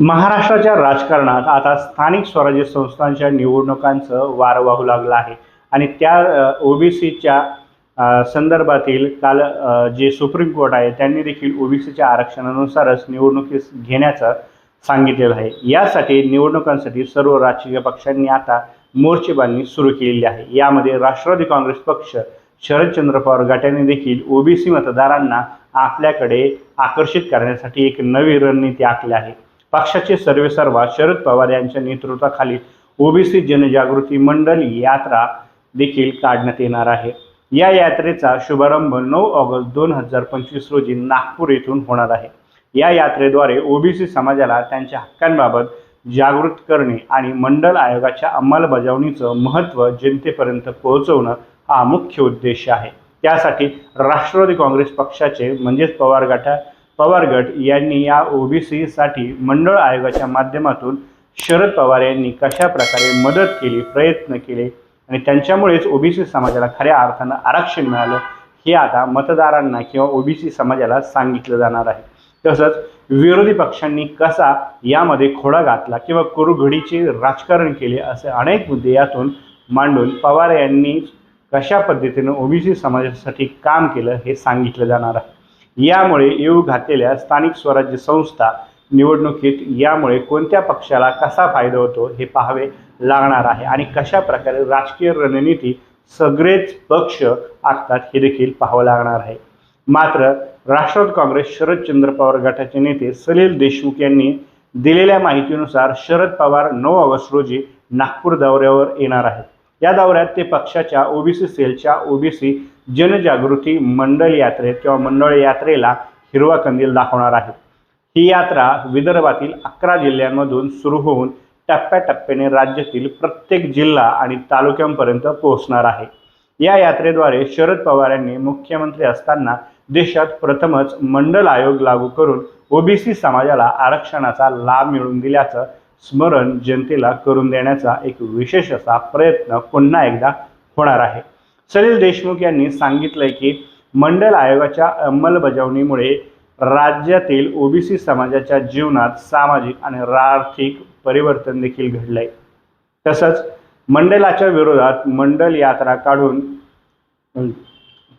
महाराष्ट्राच्या राजकारणात आता स्थानिक स्वराज्य संस्थांच्या निवडणुकांचं वार वाहू लागलं आहे. आणि त्या ओबीसीच्या संदर्भातील काल जे सुप्रीम कोर्ट आहे त्यांनी देखील ओबीसीच्या आरक्षणानुसारच निवडणुकीस घेण्याचं सांगितलेलं आहे. यासाठी निवडणुकांसाठी सर्व राजकीय पक्षांनी आता मोर्चेबांधणी सुरू केलेली आहे. यामध्ये राष्ट्रवादी काँग्रेस पक्ष शरदचंद्र पवार गटाने देखील ओबीसी मतदारांना आपल्याकडे आकर्षित करण्यासाठी एक नवी रणनीती आखली आहे. पक्षाचे सर्वेसर्वा शरद पवार यांच्या नेतृत्वाखाली ओबीसी जनजागृती मंडळ यात्रा देखील काढण्यात येणार आहे. या यात्रेचा शुभारंभ नऊ ऑगस्ट दोन हजार पंचवीस रोजी नागपूर येथून होणार आहे. या यात्रेद्वारे ओबीसी समाजाला त्यांच्या हक्कांबाबत जागृत करणे आणि मंडल आयोगाच्या अंमलबजावणीचं महत्त्व जनतेपर्यंत पोहोचवणं हा मुख्य उद्देश आहे. त्यासाठी राष्ट्रवादी काँग्रेस पक्षाचे म्हणजेच पवार गटा पवार गट यांनी या ओबीसीसाठी मंडळ आयोगाच्या माध्यमातून शरद पवार यांनी कशा प्रकारे मदत केली प्रयत्न केले आणि त्यांच्यामुळेच ओबीसी समाजाला खऱ्या अर्थानं आरक्षण मिळालं हे आता मतदारांना किंवा ओबीसी समाजाला सांगितलं जाणार आहे. तसंच विरोधी पक्षांनी कसा यामध्ये खोडा घातला किंवा कुरुघडीचे राजकारण केले असे अनेक मुद्दे यातून मांडून पवार यांनी कशा पद्धतीनं ओबीसी समाजासाठी काम केलं हे सांगितलं जाणार आहे. यामुळे येऊ घातलेल्या स्थानिक स्वराज्य संस्था निवडणुकीत यामुळे कोणत्या पक्षाला कसा फायदा होतो हे पाहावे लागणार आहे आणि कशा प्रकारे राजकीय रणनीती सगळेच पक्ष आखतात हे देखील पाहावं लागणार आहे. मात्र राष्ट्रवादी काँग्रेस शरदचंद्र पवार गटाचे नेते सलील देशमुख यांनी दिलेल्या माहितीनुसार शरद पवार नऊ ऑगस्ट रोजी नागपूर दौऱ्यावर येणार आहेत. या दौऱ्यात ते पक्षाच्या ओबीसी सेलच्या ओबीसी जनजागृती मंडळ यात्रेत किंवा मंडळ यात्रेला हिरवा कंदील दाखवणार आहे. ही यात्रा विदर्भातील अकरा जिल्ह्यांमधून सुरू होऊन टप्प्याटप्प्याने राज्यातील प्रत्येक जिल्हा आणि तालुक्यांपर्यंत पोहोचणार आहे. या यात्रेद्वारे शरद पवार यांनी मुख्यमंत्री असताना देशात प्रथमच मंडल आयोग लागू करून ओबीसी समाजाला आरक्षणाचा लाभ मिळवून दिल्याचं स्मरण जनतेला करून देण्याचा एक विशेष असा प्रयत्न पुन्हा एकदा होणार आहे. सलील देशमुख यांनी सांगितलंय की मंडल आयोगाच्या अंमलबजावणीमुळे राज्यातील ओबीसी समाजाच्या जीवनात सामाजिक आणि आर्थिक परिवर्तन देखील घडलंय. तसंच मंडलाच्या विरोधात मंडल यात्रा काढून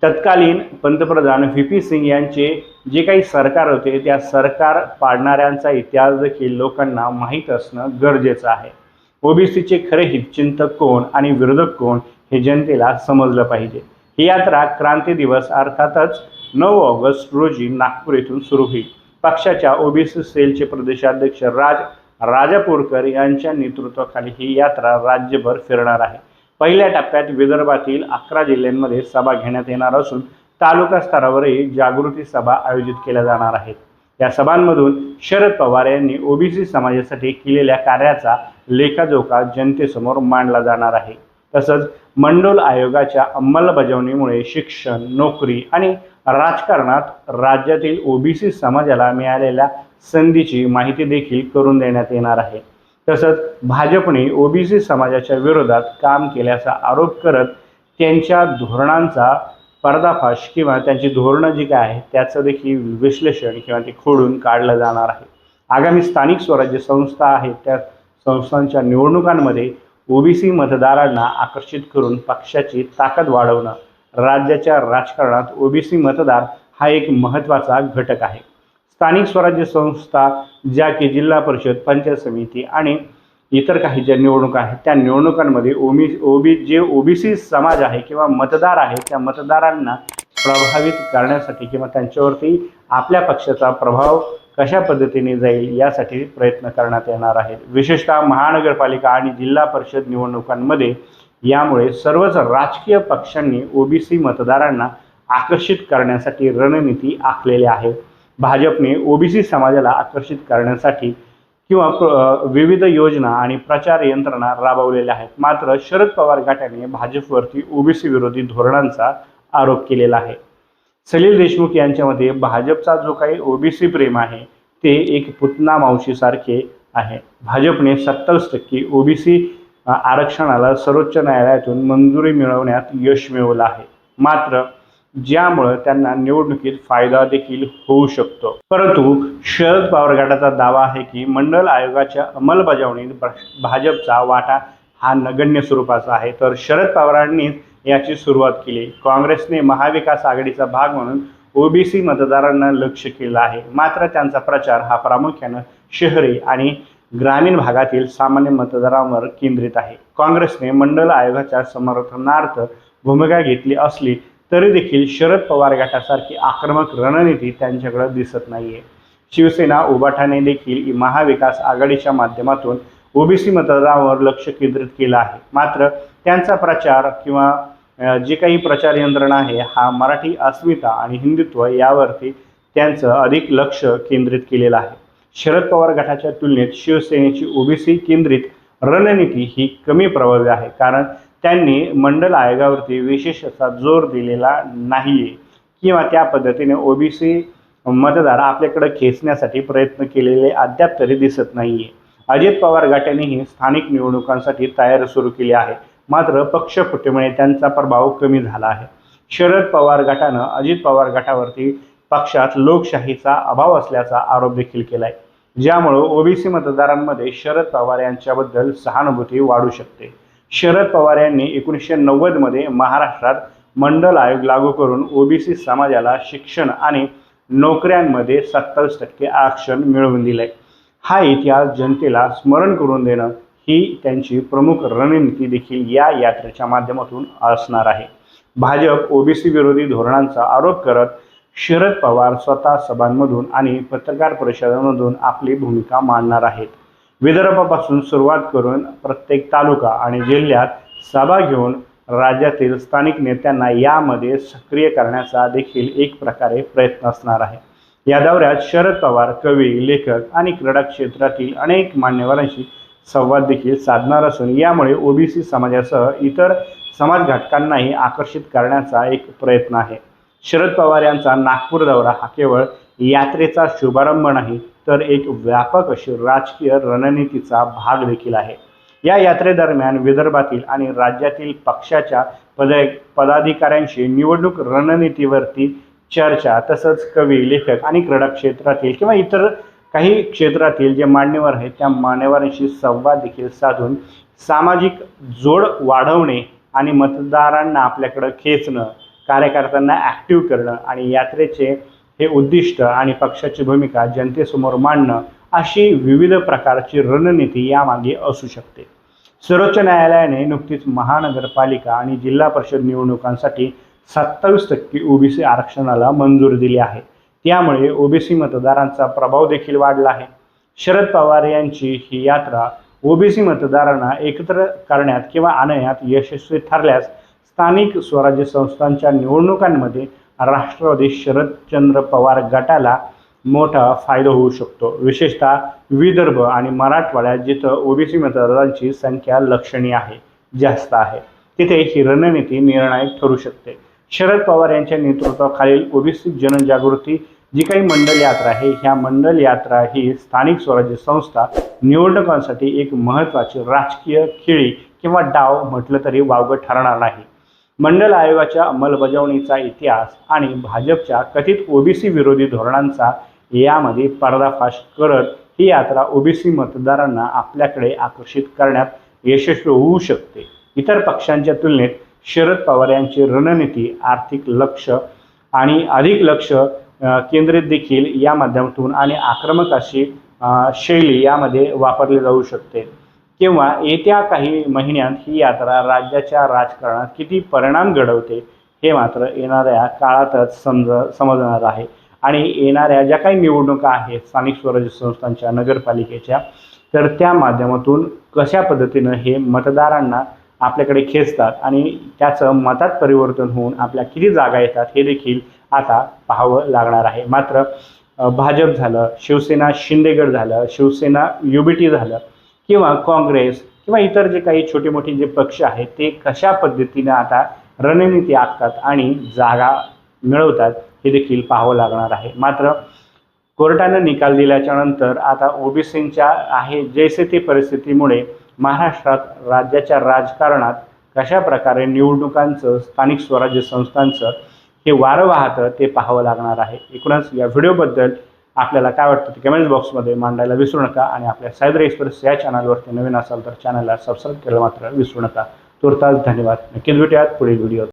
तत्कालीन पंतप्रधान व्ही पी सिंग यांचे जे काही सरकार होते त्या सरकार पाडणाऱ्यांचा इतिहास देखील लोकांना माहीत असणं गरजेचं आहे. ओबीसीचे खरे हितचिंतक कोण आणि विरोधक कोण हे जनतेला समजलं पाहिजे. ही यात्रा क्रांती दिवस अर्थातच नऊ ऑगस्ट रोजी नागपूर येथून सुरू होईल. पक्षाच्या ओबीसी सेलचे प्रदेशाध्यक्ष राज राजापूरकर यांच्या नेतृत्वाखाली ही यात्रा राज्यभर फिरणार आहे. पहिल्या टप्प्यात विदर्भातील अकरा जिल्ह्यांमध्ये सभा घेण्यात येणार असून तालुका स्तरावरही जागृती सभा आयोजित केल्या जाणार आहेत. या सभांमधून शरद पवार यांनी ओबीसी समाजासाठी केलेल्या कार्याचा लेखाजोखा जनतेसमोर मांडला जाणार आहे. तसंच मंडोल आयोगाच्या अंमलबजावणीमुळे शिक्षण नोकरी आणि राजकारणात राज्यातील ओबीसी समाजाला मिळालेल्या संधीची माहिती देखील करून देण्यात येणार आहे. तसंच भाजपने ओबीसी समाजाच्या विरोधात काम केल्याचा आरोप करत त्यांच्या धोरणांचा पर्दाफाश किंवा त्यांची धोरणं जी काय आहेत त्याचं देखील विश्लेषण किंवा ते खोडून काढलं जाणार आहे. आगामी स्थानिक स्वराज्य संस्था आहेत त्या संस्थांच्या निवडणुकांमध्ये ओबीसी मतदारांना आकर्षित करून पक्षाची ताकद वाढवणं राज्याच्या राजकारणात ओबीसी मतदार हा एक महत्त्वाचा घटक आहे. स्थानिक स्वराज्य संस्था ज्या की जिल्हा परिषद पंचायत समिती आणि इतर काही ज्या निवडणुका आहेत त्या निवडणुकांमध्ये ओबी ओबी जे ओबीसी समाज आहे किंवा मतदार आहे त्या मतदारांना प्रभावित करण्यासाठी किंवा त्यांच्यावरती आपल्या पक्षाचा प्रभाव कशा पद्धतीने जाईल यासाठी प्रयत्न करण्यात येणार आहेत. विशेषतः महानगरपालिका आणि जिल्हा परिषद निवडणुकांमध्ये यामुळे सर्वच राजकीय पक्षांनी ओबीसी मतदारांना आकर्षित करण्यासाठी रणनीती आखलेली आहे. भाजपने ओबीसी समाजाला आकर्षित करण्यासाठी किंवा विविध योजना आणि प्रचार यंत्रणा राबवलेल्या आहेत. मात्र शरद पवार गटाने भाजपवरती ओबीसी विरोधी धोरणांचा आरोप केलेला आहे. सलील देशमुख यांच्यामध्ये भाजपचा जो काही ओबीसी प्रेम आहे ते एक पुतना मावशीसारखे आहे. भाजपने सत्तावीस टक्के ओबीसी आरक्षणाला सर्वोच्च न्यायालयातून मंजुरी मिळवण्यात यश मिळवलं आहे. मात्र ज्यामुळं त्यांना निवडणुकीत फायदा देखील होऊ शकतो. परंतु शरद पवार गटाचा दावा आहे की मंडल आयोगाच्या अंमलबजावणीत भाजपचा वाटा हा नगण्य स्वरूपाचा आहे. तर शरद पवारांनीच याची सुरुवात केली. काँग्रेसने महाविकास आघाडीचा भाग म्हणून ओबीसी मतदारांना लक्ष केलं आहे. मात्र त्यांचा प्रचार हा प्रामुख्यानं शहरी आणि ग्रामीण भागातील सामान्य मतदारांवर केंद्रित आहे. काँग्रेसने मंडल आयोगाच्या समर्थनार्थ भूमिका घेतली असली तरी देखील शरद पवार गटासारखी आक्रमक रणनीती त्यांच्याकडे दिसत नाहीये. शिवसेना उबाठाने देखील महाविकास आघाडीच्या माध्यमातून ओबीसी मतदारांवर लक्ष केंद्रित केलं आहे. मात्र त्यांचा प्रचार किंवा जे काही प्रचार यंत्रणा आहे हा मराठी अस्मिता आणि हिंदुत्व यावरती त्यांचं अधिक लक्ष केंद्रित केलेलं आहे. शरद पवार गटाच्या तुलनेत शिवसेनेची ओबीसी केंद्रित रणनीती ही कमी प्रभावी आहे. कारण त्यांनी मंडल आयोगावरती विशेष असा जोर दिलेला नाही आहे किंवा त्या पद्धतीने ओबीसी मतदार आपल्याकडे खेचण्यासाठी प्रयत्न केलेले अद्याप तरी दिसत नाही आहे अजित पवार गटानेही स्थानिक निवडणुकांसाठी तयारी सुरू केली आहे. मात्र पक्ष फुटीमुळे त्यांचा प्रभाव कमी झाला आहे. शरद पवार गटानं अजित पवार गटावरती पक्षात लोकशाहीचा अभाव असल्याचा आरोप देखील केला आहे ज्यामुळं ओबीसी मतदारांमध्ये शरद पवार यांच्याबद्दल सहानुभूती वाढू शकते. शरद पवार यांनी एकोणीसशे नव्वदमध्ये महाराष्ट्रात मंडल आयोग लागू करून ओबीसी समाजाला शिक्षण आणि नोकऱ्यांमध्ये सत्तावीस टक्के आरक्षण मिळवून दिलंय. हा इतिहास जनतेला स्मरण करून देणं ही त्यांची प्रमुख रणनीती देखील या यात्रेच्या माध्यमातून असणार आहे. भाजप ओबीसी विरोधी धोरणांचा आरोप करत शरद पवार स्वतः सभांमधून आणि पत्रकार परिषदांमधून आपली भूमिका मांडणार आहेत. विदर्भापासून सुरुवात करून प्रत्येक तालुका आणि जिल्ह्यात सभा घेऊन राज्यातील स्थानिक नेत्यांना यामध्ये सक्रिय करण्याचा देखील एक प्रकारे प्रयत्न असणार आहे. या दौऱ्यात शरद पवार कवी लेखक आणि क्रीडा क्षेत्रातील अनेक मान्यवरांशी संवाद देखील साधणार असून यामुळे ओबीसी समाजासह इतर समाज घटकांनाही आकर्षित करण्याचा एक प्रयत्न आहे. शरद पवार यांचा नागपूर दौरा हा केवळ यात्रेचा शुभारंभ नाही तर एक व्यापक अशी राजकीय रणनीतीचा भाग देखील आहे. या यात्रेदरम्यान विदर्भातील आणि राज्यातील पक्षाच्या पद पदाधिकाऱ्यांशी निवडणूक रणनीतीवरती चर्चा तसंच कवी लेखक आणि क्रीडा क्षेत्रातील किंवा इतर काही क्षेत्रातील जे मान्यवर आहेत त्या मान्यवरांशी संवाद देखील साधून सामाजिक जोड वाढवणे आणि मतदारांना आपल्याकडं खेचणं कार्यकर्त्यांना ॲक्टिव्ह करणं आणि यात्रेचे हे उद्दिष्ट आणि पक्षाची भूमिका जनतेसमोर मांडणं अशी विविध प्रकारची रणनीती यामागे असू शकते. सर्वोच्च न्यायालयाने नुकतीच महानगरपालिका आणि जिल्हा परिषद निवडणुकांसाठी सत्तावीस टक्के ओबीसी आरक्षणाला मंजुरी दिली आहे. त्यामुळे ओबीसी मतदारांचा प्रभाव देखील वाढला आहे. शरद पवार यांची ही यात्रा ओबीसी मतदारांना एकत्र करण्यात किंवा आणण्यात यशस्वी ठरल्यास स्थानिक स्वराज्य संस्थांच्या निवडणुकांमध्ये राष्ट्रवादी शरदचंद्र पवार गटाला मोठा फायदा होऊ शकतो. विशेषतः विदर्भ आणि मराठवाड्यात जिथं ओबीसी मतदारांची संख्या लक्षणीय आहे जास्त आहे तिथे ही रणनीती निर्णायक ठरू शकते. शरद पवार यांच्या नेतृत्वाखालील ओबीसी जनजागृती जी काही मंडल यात्रा आहे ह्या मंडल यात्रा ही स्थानिक स्वराज्य संस्था निवडणुकांसाठी एक महत्त्वाची राजकीय खेळी किंवा डाव म्हटलं तरी वावगं ठरणार नाही. मंडल आयोगाच्या अंमलबजावणीचा इतिहास आणि भाजपच्या कथित ओबीसी विरोधी धोरणांचा यामध्ये पर्दाफाश करत ही यात्रा ओबीसी मतदारांना आपल्याकडे आकर्षित करण्यात यशस्वी होऊ शकते. इतर पक्षांच्या तुलनेत शरद पवार यांची रणनीती आर्थिक लक्ष आणि अधिक लक्ष केंद्रित देखील या माध्यमातून आणि आक्रमक अशी शैली यामध्ये वापरली जाऊ शकते. किंवा येत्या काही महिन्यात ही यात्रा राज्याच्या राजकारणात किती परिणाम घडवते हे मात्र येणाऱ्या काळातच समज समजणार आहे. आणि येणाऱ्या ज्या काही निवडणुका आहेत स्थानिक स्वराज्य संस्थांच्या नगरपालिकेच्या तर त्या माध्यमातून कशा पद्धतीनं हे मतदारांना आपल्याकडे खेचतात आणि त्याचं मतात परिवर्तन होऊन आपल्या किती जागा येतात हे देखील आता पाहावं लागणार आहे. मात्र भाजप झालं शिवसेना शिंदेगड झालं शिवसेना युबीटी झालं किंवा काँग्रेस किंवा इतर जे काही छोटे मोठे जे पक्ष आहेत ते कशा पद्धतीनं आता रणनीती आखतात आणि जागा मिळवतात हे देखील पाहावं लागणार आहे. मात्र कोर्टानं निकाल दिल्याच्यानंतर आता ओबीसींच्या आहे जैसे ते परिस्थितीमुळे महाराष्ट्रात राज्याच्या राजकारणात कशा प्रकारे निवडणुकांचं स्थानिक स्वराज्य संस्थांचं हे वारं वाहतं ते पाहावं लागणार आहे. एकूणच या व्हिडिओबद्दल आपल्याला काय वाटतं ते कमेंट बॉक्समध्ये मांडायला विसरू नका आणि आपल्या सायबर एक्सप्रेस या चॅनलवरती नवीन असाल तर चॅनलला सबस्क्राईब केलं मात्र विसरू नका. तुर्तास धन्यवाद. नक्कीच भेटूयात पुढील व्हिडिओ